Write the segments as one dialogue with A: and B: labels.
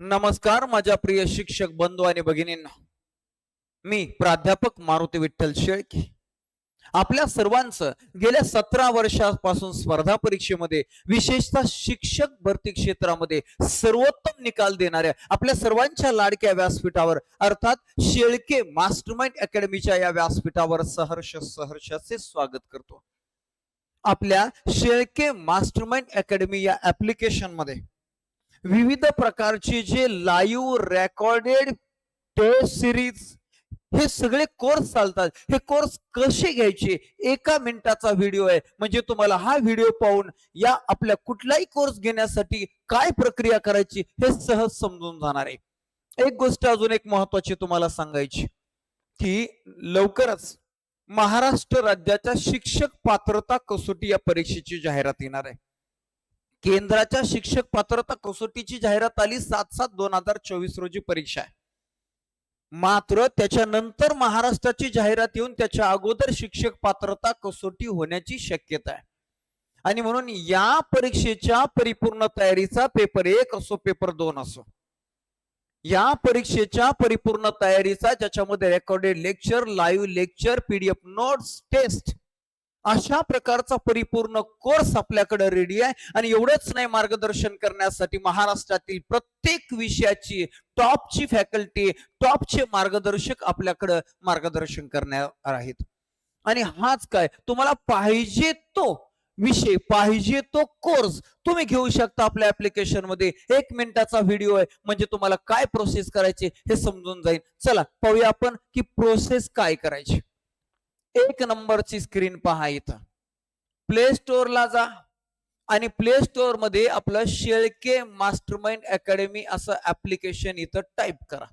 A: नमस्कार माझ्या प्रिय शिक्षक बंधू आणि भगिनींना. मी प्राध्यापक मारुती विठ्ठल शेळके. आपल्या सर्वांचं गेल्या सतरा वर्षापासून स्पर्धा परीक्षेमध्ये विशेषतः शिक्षक भरती क्षेत्रामध्ये सर्वोत्तम निकाल देणाऱ्या आपल्या सर्वांच्या लाडक्या व्यासपीठावर अर्थात शेळके मास्टरमाइंड अकॅडमीच्या या व्यासपीठावर सहर्ष सहर्षाचे स्वागत करतो. आपल्या शेळके मास्टरमाइंड अकॅडमी या ऍप्लिकेशनमध्ये विविध प्रकारचे जे लाईव्ह रेकॉर्डेड टेस्ट सिरीज हे सगळे कोर्स चालतात. हे कोर्स कसे घ्यायचे? एका मिनिटाचा व्हिडिओ आहे. म्हणजे तुम्हाला हा व्हिडिओ पाहून या आपल्या कुठलाही कोर्स घेण्यासाठी काय प्रक्रिया करायची हे सहज समजून जाणार आहे. एक गोष्ट अजून एक महत्वाची तुम्हाला सांगायची की लवकरच महाराष्ट्र राज्याच्या शिक्षक पात्रता कसोटी या परीक्षेची जाहिरात येणार आहे. केंद्राच्या शिक्षक पात्रता कसोटीची जाहिरात आली. सात सात दोन हजार चोवीस रोजी परीक्षा आहे. मात्र त्याच्यानंतर महाराष्ट्राची जाहिरात येऊन त्याच्या अगोदर शिक्षक पात्रता कसोटी होण्याची शक्यता आहे. आणि म्हणून या परीक्षेच्या परिपूर्ण तयारीचा पेपर एक असो पेपर दोन असो. या परीक्षेच्या परिपूर्ण तयारीचा ज्याच्यामध्ये recorded lecture live lecture PDF notes test अशा प्रकारचा परिपूर्ण कोर्स आपल्याकडे रेडी आहे. आणि एवढंच नाही मार्गदर्शन करण्यासाठी महाराष्ट्रातील प्रत्येक विषयाची टॉपची फॅकल्टी टॉपचे मार्गदर्शक आपल्याकडे मार्गदर्शन करणार आहेत. आणि हाच काय? तुम्हाला पाहिजे तो विषय पाहिजे तो कोर्स तुम्ही घेऊ शकता आपल्या ऍप्लिकेशनमध्ये. एक मिनिटाचा व्हिडिओ आहे. म्हणजे तुम्हाला काय प्रोसेस करायची हे समजून जाईल. चला पाहूया आपण की प्रोसेस काय करायची. एक नंबरची स्क्रीन पहा इथं. प्ले स्टोअरला जा आणि प्ले स्टोअरमध्ये आपलं शेळके मास्टरमाइंड अकॅडमी असं ऍप्लिकेशन इथं टाईप करा.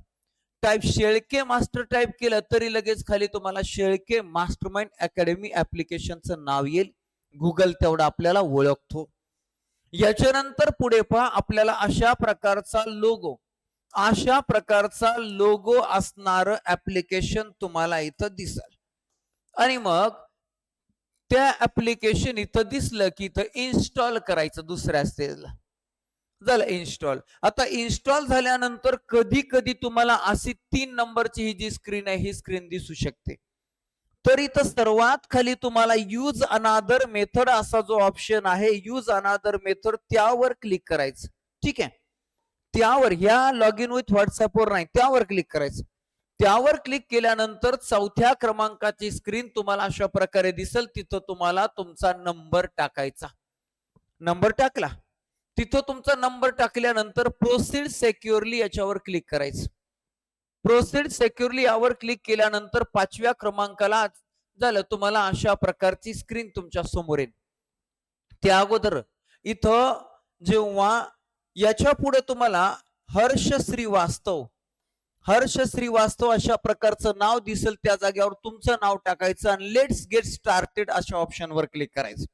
A: टाईप शेळके मास्टर टाईप केलं तरी लगेच खाली तुम्हाला शेळके मास्टरमाइंड अकॅडमी ऍप्लिकेशनचं नाव येईल. गुगल तेवढा आपल्याला ओळखतो. याच्यानंतर पुढे पहा आपल्याला अशा प्रकारचा लोगो अशा प्रकारचा लोगो असणार ऍप्लिकेशन तुम्हाला इथं दिसेल. आणि मग त्या ऍप्लिकेशन इथं दिसलं की इथं इन्स्टॉल करायचं दुसऱ्या स्टेजला झालं इन्स्टॉल आता इन्स्टॉल झाल्यानंतर कधी कधी तुम्हाला अशी तीन नंबरची ही जी स्क्रीन आहे ही स्क्रीन दिसू शकते. तर इथं सर्वात खाली तुम्हाला यूज अनादर मेथड असा जो ऑप्शन आहे यूज अनादर मेथड त्यावर क्लिक करायचं. ठीक आहे? त्यावर ह्या लॉग इन विथ व्हॉट्सअपवर नाही त्यावर क्लिक करायचं. त्यावर क्लिक केल्यानंतर चौथ्या क्रमांकाची स्क्रीन तुम्हाला अशा प्रकारे दिसेल. तिथं तुम्हाला तुमचा नंबर टाकायचा. नंबर टाकला. तिथं तुमचा नंबर टाकल्यानंतर प्रोसीड सेक्युअरली याच्यावर क्लिक करायचं. प्रोसीड सेक्युअरली यावर क्लिक केल्यानंतर पाचव्या क्रमांकाला झालं तुम्हाला अशा प्रकारची स्क्रीन तुमच्यासमोर येईल. त्या अगोदर इथं जेव्हा याच्यापुढे तुम्हाला हर्ष श्रीवास्तव हर्ष श्रीवास्तव अशा प्रकारचं नाव दिसेल त्या जागेवर तुमचं नाव टाकायचं आणि लेट्स गेट स्टार्टेड अशा ऑप्शनवर क्लिक करायचं.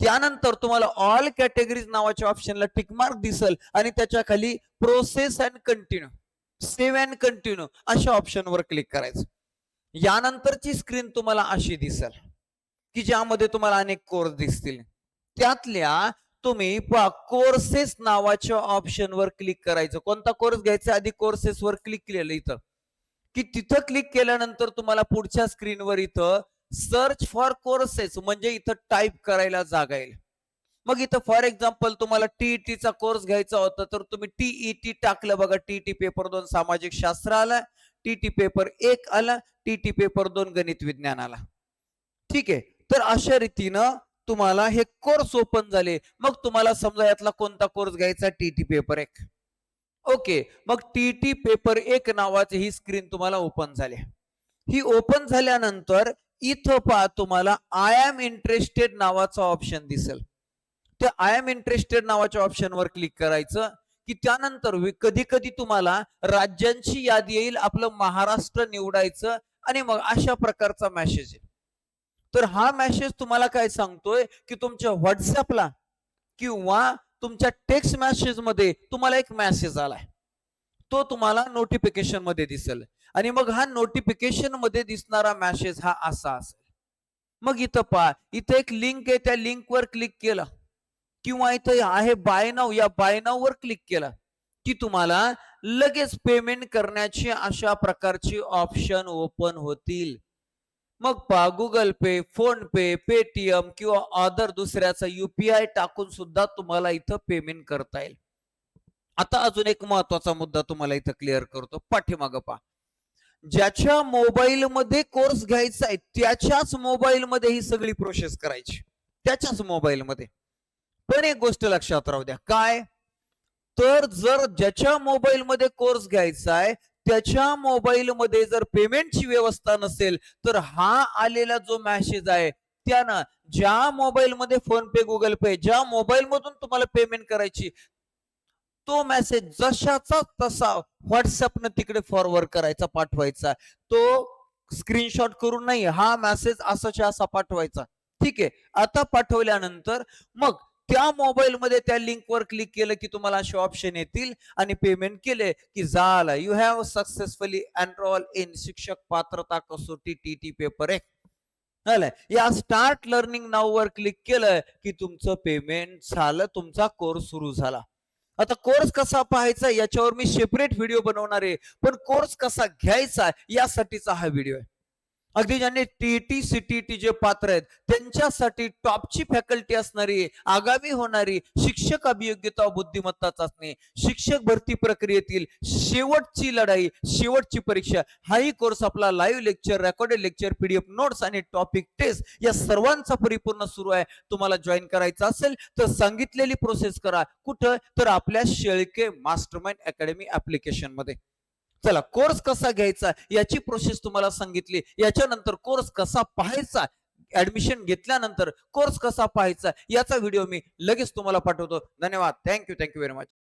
A: त्यानंतर तुम्हाला ऑल कॅटेगरीज नावाच्या ऑप्शनला टिकमार्क दिसेल आणि त्याच्याखाली process and continue save and continue अशा ऑप्शनवर क्लिक करायचं. यानंतरची स्क्रीन तुम्हाला अशी दिसेल की ज्यामध्ये तुम्हाला अनेक कोर्स दिसतील. त्यातल्या तुम्ही पहा कोर्सेस नावाच्या ऑप्शनवर क्लिक करायचं. कोणता कोर्स घ्यायचा? आधी कोर्सेस वर क्लिक केलेलं इथं. की तिथं क्लिक केल्यानंतर तुम्हाला पुढच्या स्क्रीनवर इथं सर्च फॉर कोर्सेस म्हणजे इथं टाईप करायला जागा येईल. मग इथं फॉर एक्झाम्पल तुम्हाला टीईटीचा कोर्स घ्यायचा होता तर तुम्ही टीईटी टाकलं बघा. टीईटी पेपर दोन सामाजिक शास्त्र आला टीटी पेपर एक आला टीटी पेपर दोन गणित विज्ञान आला. ठीक आहे? तर अशा रीतीनं तुम्हाला हे कोर्स ओपन झाले. मग तुम्हाला समजा यातला कोणता कोर्स घ्यायचा? टीटी पेपर एक. ओके मग टीटी पेपर एक नावाची ही स्क्रीन तुम्हाला ओपन झाली. ही ओपन झाल्यानंतर इथं पहा तुम्हाला आय एम इंटरेस्टेड नावाचा ऑप्शन दिसेल. त्या आय एम इंटरेस्टेड नावाच्या ऑप्शनवर क्लिक करायचं की त्यानंतर कधी कधी तुम्हाला राज्यांची यादी येईल आपलं महाराष्ट्र निवडायचं आणि मग अशा प्रकारचा मेसेज येईल. तर हा मेसेज तुम्हाला काय सांगतोय? की तुमच्या व्हॉट्सअपला किंवा तुमच्या टेक्स्ट मेसेजमध्ये तुम्हाला एक मेसेज आलाय. तो तुम्हाला नोटिफिकेशनमध्ये दिसेल. आणि मग हा नोटिफिकेशनमध्ये दिसणारा मेसेज हा असा असेल. मग इथं पहा इथं एक लिंक आहे त्या लिंकवर क्लिक केलं. किंवा इथं आहे बाय नाव या बाय नाव वर क्लिक केलं की तुम्हाला लगेच पेमेंट करण्याची अशा प्रकारची ऑप्शन ओपन होतील. मग पा गुगल पे फोन पे पेटीएम किंवा अदर दुसऱ्याचा युपीआय टाकून सुद्धा तुम्हाला इथं पेमेंट करता येईल. आता अजून एक महत्त्वाचा मुद्दा तुम्हाला इथं क्लिअर करतो. पाठीमागं पा ज्याच्या मोबाईल मध्ये कोर्स घ्यायचा आहे त्याच्याच मोबाईल मध्ये ही सगळी प्रोसेस करायची. त्याच्याच मोबाईल मध्ये. पण एक गोष्ट लक्षात राहू द्या. काय? तर जर ज्याच्या मोबाईल मध्ये कोर्स घ्यायचा आहे त्याच्या मोबाईल मध्ये जर पेमेंटची व्यवस्था नसेल तर हा आलेला जो मॅसेज आहे त्यानं ज्या मोबाईल मध्ये फोन पे गुगल पे ज्या मोबाईल मधून तुम्हाला पेमेंट करायची तो मेसेज जशाचा तसा व्हॉट्सअपनं तिकडे फॉरवर्ड करायचा पाठवायचा. तो स्क्रीनशॉट करून नाही हा मेसेज असाच्या असा पाठवायचा. ठीक आहे आता पाठवल्यानंतर मग त्या मोबाईल मध्ये त्या लिंक वर क्लिक केलं की तुम्हाला असे ऑप्शन येतील आणि पेमेंट केले की झालं. You have successfully enrol in शिक्षक पात्रता कसोटी टी टी पेपर एक. या स्टार्ट लर्निंग नाव वर क्लिक केलं की तुमचं पेमेंट झालं तुमचा कोर्स सुरू झाला. आता कोर्स कसा पाहायचा याच्यावर मी सेपरेट व्हिडिओ बनवणार आहे. पण कोर्स कसा घ्यायचा यासाठीचा हा व्हिडिओ आहे. अगदी ज्यांनी टीटी सीटीटी जे पात्र आहेत त्यांच्यासाठी टॉपची फॅकल्टी असणारी आगामी होणारी शिक्षक अभियोग्यता बुद्धिमत्ता चाचणी शिक्षक भरती प्रक्रियेतील शेवटची लढाई शेवटची परीक्षा हाही कोर्स आपला live lecture recorded lecture PDF notes आणि टॉपिक टेस्ट या सर्वांचा परिपूर्ण सुरू आहे. तुम्हाला जॉईन करायचं असेल तर सांगितलेली प्रोसेस करा. कुठं? तर आपल्या शेळके मास्टरमाइंड अकॅडमी ऍप्लिकेशनमध्ये. चला कोर्स कसा घ्यायचा? याची प्रोसेस तुम्हाला सांगितली. याच्यानंतर कोर्स कसा पाहायचा? ऍडमिशन घेतल्यानंतर कोर्स कसा पाहायचा? याचा व्हिडिओ मी लगेच तुम्हाला पाठवतो. धन्यवाद. Thank you thank you very much